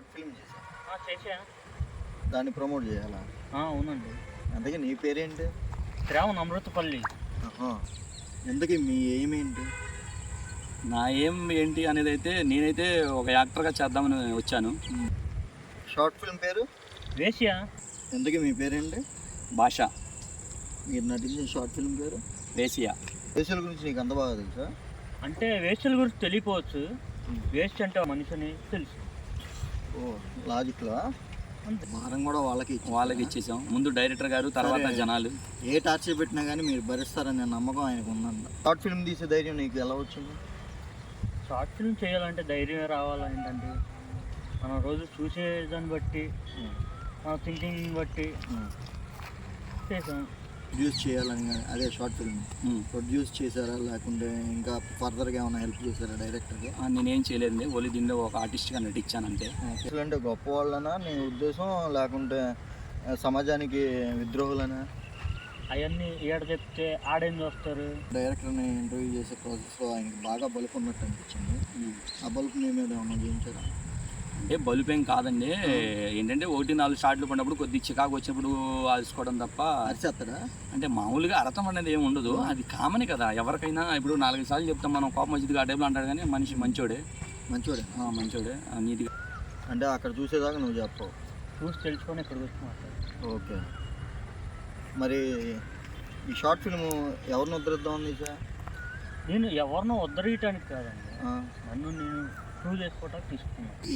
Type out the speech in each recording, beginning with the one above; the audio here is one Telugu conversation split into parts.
షార్ట్ ఫిల్మ్ చేశాను దాన్ని ప్రమోట్ చేయాలా? ఆ, అవునండి. అందుకే నీ పేరేంటి? శ్రావణ్ అమృతపల్లి. ఎందుకు మీ ఎయిమ్ ఏంటి? నా ఏం ఏంటి అనేది అయితే నేనైతే ఒక యాక్టర్గా చేద్దామని వచ్చాను. షార్ట్ ఫిల్మ్ పేరు? వేసియా ఎందుకు మీ పేరేంటి? భాష. మీరు నటించిన షార్ట్ ఫిల్మ్ పేరు? వేసియా దేశాల గురించి నీకు అంత బాగా తెలుసా? అంటే వేస్టుల గురించి తెలియపోవచ్చు వేస్ట్ అంటే మనిషిని తెలుసు. లాజిక్లా అంతే. భారం కూడా వాళ్ళకి వాళ్ళకి ఇచ్చేసాం. ముందు డైరెక్టర్ గారు తర్వాత. జనాలు. ఏ టార్చర్ పెట్టినా కానీ మీరు భరిస్తారనే నమ్మకం ఆయనకు ఉందంట. షార్ట్ ఫిల్మ్ తీసే ధైర్యం నీకు ఎలా వచ్చింది? షార్ట్ ఫిల్మ్ చేయాలంటే ధైర్యం రావాలా ఏంటంటే మనం రోజు చూసే దాన్ని బట్టి మన థింకింగ్ బట్టి చేసాం. ప్రొడ్యూస్ చేయాలని కానీ అదే షార్ట్ ఫిల్మ్. ప్రొడ్యూస్ చేశారా? లేకుంటే ఇంకా ఫర్దర్గా ఏమైనా హెల్ప్ చేశారా డైరెక్టర్కి ఆ, నేనేం చేయలేదండి ఓన్లీ దీనిలో ఒక ఆర్టిస్ట్గా నటించాను అంతే. అంటే గొప్ప వాళ్ళనా? నీ ఉద్దేశం? లేకుంటే సమాజానికి విద్రోహులనా? అవన్నీ ఏడ చెప్తే ఆడేం చూస్తారు? డైరెక్టర్ని ఇంటర్వ్యూ చేసే ప్రాసెస్లో ఆయనకి బాగా బలుపు ఉన్నట్టు అనిపించింది. ఉమ్. ఆ బలుపు నీ మీద ఏమన్నా చేయించారా ఏం కాదండి. ఏంటంటే ఒకటి నాలుగు షాట్లు పడినప్పుడు కొద్ది చికాకు వచ్చినప్పుడు అలసుకోవడం తప్ప అరిచేస్తాడా అంటే మామూలుగా అర్థం అనేది ఏమి ఉండదు. అది కామన్ కదా. ఎవరికైనా ఇప్పుడు నాలుగు సార్లు చెప్తాం మనం కోపం వచ్చింది ఆ టైంలో అంటాడు కానీ మనిషి మంచోడే. మంచోడే. ఆ, మంచోడే. ఆ, నీట్గా అంటే అక్కడ చూసేదాకా నువ్వు చెప్పవు. చూసి తెలుసుకొని ఇక్కడికి వచ్చి ఓకే. మరి ఈ షార్ట్ ఫిల్మ్ ఎవరిని ఉద్ధరిద్దామని సార్ నేను ఎవరినో ఉద్ధరించడానికి కాదండి. నన్ను నేను ప్రూవ్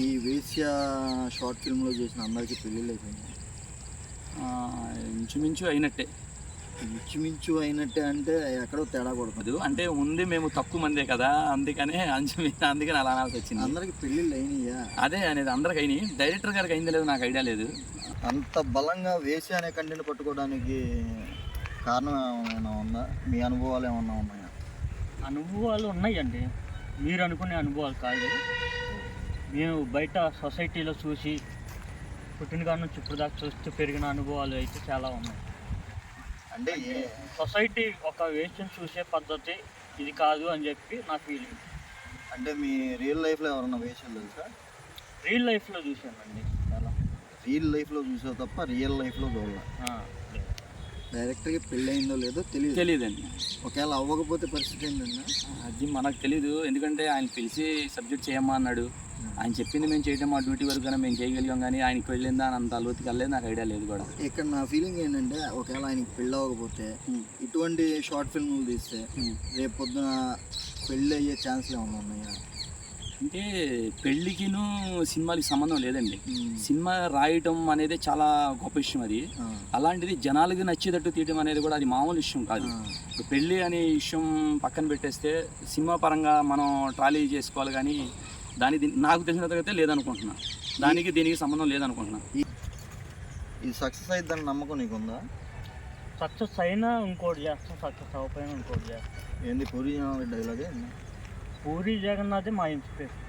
ఈ వేశ్య షార్ట్ ఫిల్మ్లో చేసిన అందరికీ పెళ్ళిళ్ళు అయిపోయింది ఇంచుమించు అయినట్టే. ఇంచుమించు అయినట్టే అంటే ఎక్కడో తేడా కొడుతుంది. అది అంటే ఉంది మేము తక్కువ మందే కదా అందుకనే అంచు అందుకని అలా అనాల్సి వచ్చింది. అందరికి పెళ్ళిళ్ళు అయినాయా అదే అనేది అందరికి అయినాయి. డైరెక్టర్ గారికి అయింది లేదు నాకు ఐడియా లేదు. అంత బలంగా వేసి అనే కంటెంట్ పట్టుకోవడానికి కారణం ఏమైనా ఉందా? మీ అనుభవాలు ఏమన్నా ఉన్నాయా? అనుభవాలు ఉన్నాయండి. మీరు అనుకునే అనుభవాలు కాదు. నేను బయట సొసైటీలో చూసి పుట్టిన కాడ నుంచి ఇప్పుడు దాకా చూస్తూ పెరిగిన అనుభవాలు అయితే చాలా ఉన్నాయి. అంటే సొసైటీ ఒక వేస్ట్ని చూసే పద్ధతి ఇది కాదు అని చెప్పి నా ఫీలింగ్ అంటే మీ రియల్ లైఫ్లో ఎవరన్నా వేసాలు తెలుసా? రియల్ లైఫ్లో చూశానండి చాలా రియల్ లైఫ్లో చూసావు తప్ప రియల్ లైఫ్లో చూడాలి. డైరెక్టర్కి పెళ్ళి అయిందో లేదో తెలియదు తెలియదండి ఒకవేళ అవ్వకపోతే పరిస్థితి ఏంటంటే అది మనకు తెలీదు. ఎందుకంటే ఆయన పిలిచి సబ్జెక్ట్ చేయమ్మా అన్నాడు. ఆయన చెప్పింది మేము చేయటం మా డ్యూటీ వరకు కానీ మేము చేయగలిగాం కానీ ఆయనకి వెళ్ళిందా అని అంత అలోతికి వెళ్ళలేదు నాకు ఐడియా లేదు కూడా. ఇక్కడ నా ఫీలింగ్ ఏంటంటే ఒకవేళ ఆయనకి పెళ్ళి అవ్వకపోతే ఇటువంటి షార్ట్ ఫిల్మ్లు తీస్తే రేపు పొద్దున పెళ్ళి అయ్యే ఛాన్స్లు ఏమైనా ఉన్నాయా? అంటే పెళ్ళికిను సినిమాలకి సంబంధం లేదండి. సినిమా రాయటం అనేది చాలా గొప్ప విషయం అది. అలాంటిది జనాలకి నచ్చేటట్టు తీయటం అనేది కూడా అది మామూలు విషయం కాదు. పెళ్ళి అనే విషయం పక్కన పెట్టేస్తే సినిమా పరంగా మనం ట్రాలీ చేసుకోవాలి కానీ దాని నాకు తెలిసినంతకైతే లేదనుకుంటున్నా. దానికి దీనికి సంబంధం లేదనుకుంటున్నా. ఇది సక్సెస్ అయిద్దని నమ్మకం నీకుందా? సక్సెస్ అయినా ఇంకోటి చేస్తాం సక్సెస్ అవ్వకపోయినా ఇంకోటి చేస్తాం. ఏంది పూరి డైలాగే పూరి జగన్నాథే మా ఇన్స్పిరేషన్.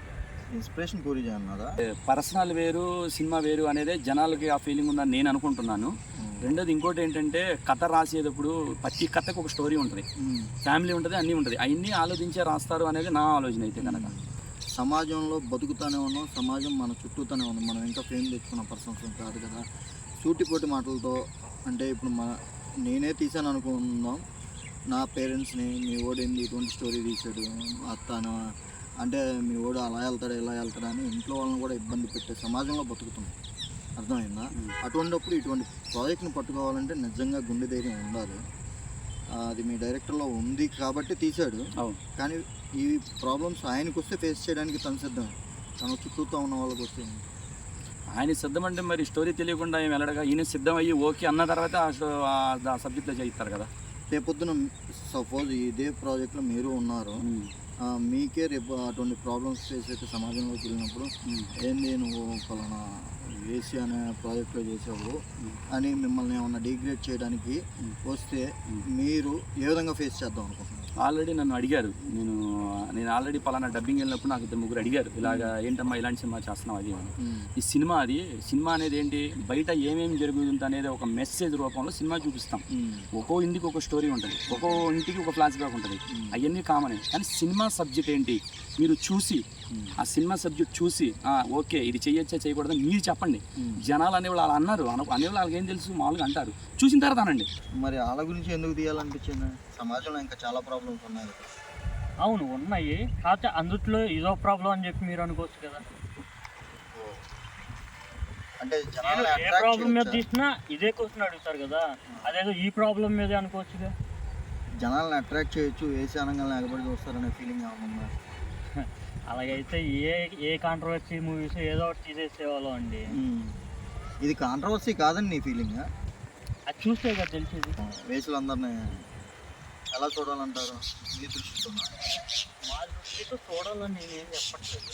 ఇన్స్పిరేషన్ పూరి జగన్నాథా? పర్సనల్ వేరు సినిమా వేరు అనేది జనాలకి ఆ ఫీలింగ్ ఉందని నేను అనుకుంటున్నాను. రెండోది ఇంకోటి ఏంటంటే కథ రాసేటప్పుడు ప్రతి కథకు ఒక స్టోరీ ఉంటుంది. ఫ్యామిలీ ఉంటుంది అన్నీ ఉంటుంది. అవన్నీ ఆలోచించే రాస్తారు అనేది నా ఆలోచన అయితే కనుక. సమాజంలో బతుకుతానే ఉన్నాం సమాజం మన చుట్టూతోనే ఉంది. మనం ఇంకా ఫేమ్ తెచ్చుకున్న పర్సన్స్ కాదు కదా. సూటిపోటి మాటలతో అంటే ఇప్పుడు మన నేనే తీసాను అనుకుందాం నా పేరెంట్స్ని మీ ఓడు ఏంది ఇటువంటి స్టోరీ తీసాడు? అత్తాను? అంటే మీ ఓడు అలా వెళ్తాడు ఇలా వెళ్తాడు అని ఇంట్లో వాళ్ళని కూడా ఇబ్బంది పెట్టే సమాజంలో బతుకుతున్నాం. అర్థమైందా? అటువంటిప్పుడు ఇటువంటి ప్రాజెక్ట్ని పట్టుకోవాలంటే నిజంగా గుండె ధైర్యం ఉండాలి. అది మీ డైరెక్టర్లో ఉంది కాబట్టి తీశాడు. అవును. కానీ ఈ ప్రాబ్లమ్స్ ఆయనకు వస్తే ఫేస్ చేయడానికి తను సిద్ధం తన చుట్టూతో ఉన్న వాళ్ళకి వస్తే ఆయన సిద్ధం అంటే మరి స్టోరీ తెలియకుండా ఏం వెళ్ళడగా? ఈయన సిద్ధం అయ్యి ఓకే అన్న తర్వాత ఆ సబ్జెక్ట్లో చేయిస్తారు కదా? రేపొద్దున సపోజ్ ఇదే ప్రాజెక్ట్లో మీరు ఉన్నారు మీకే రేపు అటువంటి ప్రాబ్లమ్స్ ఫేస్ అయితే సమాజంలోకి వెళ్ళినప్పుడు ఏంది నువ్వు ఫలానా వేసి అనే ప్రాజెక్ట్లో చేసావు అని మిమ్మల్ని ఏమన్నా డిగ్రేడ్ చేయడానికి వస్తే మీరు ఏ విధంగా ఫేస్ చేద్దాం అనుకుంటున్నారు? ఆల్రెడీ నన్ను అడిగారు. నేను నేను ఆల్రెడీ పలానా డబ్బింగ్ వెళ్ళినప్పుడు నాకు ఇద్దరు ముగ్గురు అడిగారు. ఇలాగా ఏంటమ్మా ఇలాంటి సినిమా చేస్తున్నావు అది అని. ఈ సినిమా అది సినిమా అనేది ఏంటి బయట ఏమేమి జరుగుతుంది అనేది ఒక మెసేజ్ రూపంలో సినిమా చూపిస్తాం. ఒక్కో ఇంటికి ఒక స్టోరీ ఉంటుంది. ఒక్కో ఇంటికి ఒక ఫ్లాష్ బ్యాక్ ఉంటుంది అవన్నీ కామన్ కానీ సినిమా సబ్జెక్ట్ ఏంటి మీరు చూసి ఆ సినిమా సబ్జెక్ట్ చూసి ఓకే ఇది చేయొచ్చా చేయకూడదని మీరు చెప్పండి. జనాలు అనేవాళ్ళు అలా అన్నారు. అన- అనేవాళ్ళు వాళ్ళకి ఏం తెలుసు? మామూలుగా అంటారు. చూసిన తర్వాత అనండి. మరి వాళ్ళ గురించి ఎందుకు తీయాలనిపించింది? సమాజంలో ఇంకా చాలా ప్రాబ్లమ్స్ ఉన్నాయి. అవును ఉన్నాయి. కాకపోతే అందుట్లో ఇదో ప్రాబ్లం అని చెప్పి మీరు అనుకోవచ్చు కదా. అంటే జనాలు ఏ ప్రాబ్లం మీద తీసినా ఇదే క్వశ్చన్ అడుగుతారు కదా. అదేదో ఈ ప్రాబ్లం మీదే అనుకోవచ్చుగా. జనాలను అట్రాక్ట్ చేయొచ్చు వేసి అనగానే ఎగబడి చూస్తారనే ఫీలింగ్ ఉందా? అలాగైతే ఏ ఏ కాంట్రవర్సీ మూవీస్ ఏదో ఒకటి తీసేసేవాళ్ళం అండి. ఇది కాంట్రవర్సీ కాదని నీ ఫీలింగ్ అది చూస్తే కదా తెలిసేది. వేసులందరినీ ఎలా చూడాలంటారు? మీ దృష్టితో మా దృష్టితో చూడాలని నేనేం చెప్పట్లేదు.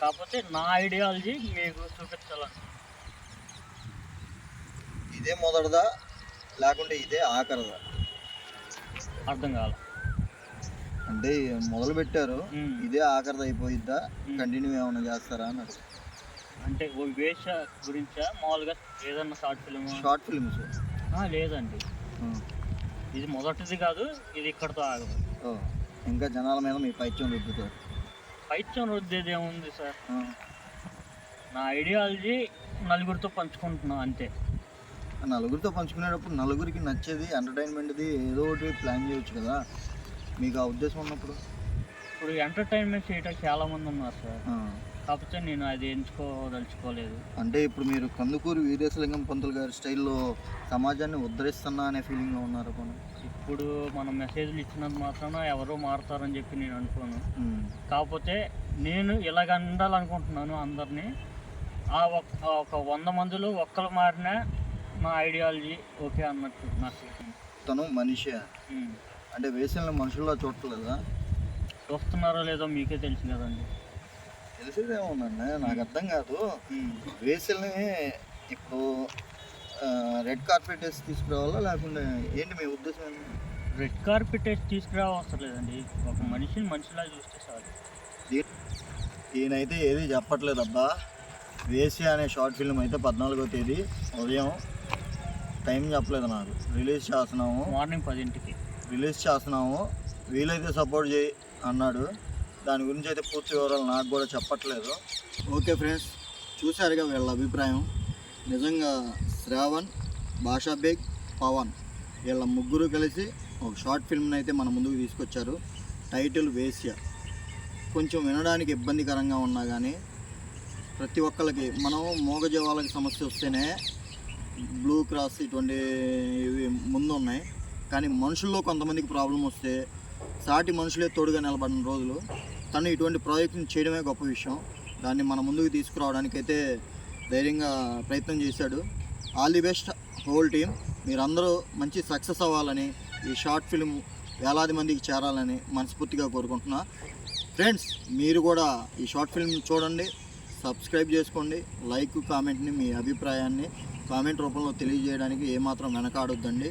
కాకపోతే నా ఐడియాలజీ మీకు చూపించాలని ఇదే మొదటిదా? లేకుంటే ఇదే ఆఖరిదా? అర్థం కాల. అంటే మొదలు పెట్టారు. ఇదే ఆఖరిది అయిపోయిద్దా. కంటిన్యూ ఏమైనా చేస్తారా అన్నారు. అంటే ఓ వేష గురించా? మామూలుగా ఏదన్నా షార్ట్ ఫిల్మ్? Short films. లేదండి. ఇది మొదటిది కాదు ఇది ఇక్కడతో ఆగదు. ఇంకా జనాల మీద మీ పైత్యం రుద్దుతారు. పైత్యం రుద్దేది ఏముంది సార్. నా ఐడియాలజీ నలుగురితో పంచుకుంటున్నాం అంతే. నలుగురితో పంచుకునేటప్పుడు నలుగురికి నచ్చేది ఎంటర్టైన్మెంట్ది ఏదో ఒకటి ప్లాన్ చేయొచ్చు కదా. మీకు ఆ ఉద్దేశం ఉన్నప్పుడు? ఇప్పుడు ఎంటర్టైన్మెంట్ చేయడానికి చాలా మంది ఉన్నారు సార్. కాకపోతే నేను అది ఎంచుకోదలుచుకోలేదు. అంటే ఇప్పుడు మీరు కందుకూరు వీరేశలింగం పంతులు గారి స్టైల్లో సమాజాన్ని ఉద్ధరిస్తున్నా అనే ఫీలింగ్లో ఉన్నారు కొన్ని ఇప్పుడు మనం మెసేజ్లు ఇచ్చినంత మాత్రాన ఎవరో మారుతారని చెప్పి నేను అనుకోను. కాకపోతే నేను ఇలాగ ఉండాలనుకుంటున్నాను అందరినీ. ఆ ఒక వంద మందిలో ఒక్కరు మారినా నా ఐడియాలజీ ఓకే అన్నట్టు నా ఫీలింగ్. తను మనిషి. అంటే వేసల్ని మనుషుల్లో చూడట్లేదా? చూస్తున్నారో లేదో మీకే తెలుసు కదండి. తెలిసేదేముందండి? నాకు అర్థం కాదు. వేసల్ని ఇప్పుడు రెడ్ కార్పెట్ వేసి తీసుకురావాలా? లేకుంటే ఏంటి మీ ఉద్దేశం? రెడ్ కార్పెట్ వేసి తీసుకురావసరం లేదండి. ఒక మనిషిని మనిషిలా చూస్తే చాలు. దీ- ఈయనైతే ఏది చెప్పట్లేదు అబ్బా వేసి అనే షార్ట్ ఫిల్మ్ అయితే పద్నాలుగో తేదీ ఉదయం. టైం చెప్పలేదు నాకు. రిలీజ్ చేస్తున్నాము. మార్నింగ్ పదింటికి. రిలీజ్ చేస్తున్నాము. వీలైతే సపోర్ట్ చేయి అన్నాడు. దాని గురించి అయితే పూర్తి వివరాలు నాకు కూడా చెప్పట్లేదు. ఓకే ఫ్రెండ్స్ చూశారుగా వీళ్ళ అభిప్రాయం. నిజంగా శ్రావణ్ భాషా బేగ్ పవన్ వీళ్ళ ముగ్గురు కలిసి ఒక షార్ట్ ఫిల్మ్ని అయితే మన ముందుకు తీసుకొచ్చారు. టైటిల్ వేశ్య. కొంచెం వినడానికి ఇబ్బందికరంగా ఉన్నా కానీ ప్రతి ఒక్కరికి మనం మూగజీవాలకి సమస్య వస్తేనే బ్లూ క్రాస్ ఇటువంటి ఇవి ముందు ఉన్నాయి. కానీ మనుషుల్లో కొంతమందికి ప్రాబ్లం వస్తే సాటి మనుషులే తోడుగా నిలబడిన రోజులు. తను ఇటువంటి ప్రాజెక్ట్ని చేయడమే గొప్ప విషయం. దాన్ని మన ముందుకు తీసుకురావడానికి అయితే ధైర్యంగా ప్రయత్నం చేశాడు. All the best whole team. మీరందరూ మంచి సక్సెస్ అవ్వాలని ఈ షార్ట్ ఫిల్మ్ వేలాది మందికి చేరాలని మనస్ఫూర్తిగా కోరుకుంటున్నా. ఫ్రెండ్స్ మీరు కూడా ఈ షార్ట్ ఫిల్మ్ చూడండి సబ్స్క్రైబ్ చేసుకోండి లైక్ కామెంట్ని మీ అభిప్రాయాన్ని కామెంట్ రూపంలో తెలియజేయడానికి ఏమాత్రం వెనకాడొద్దండి.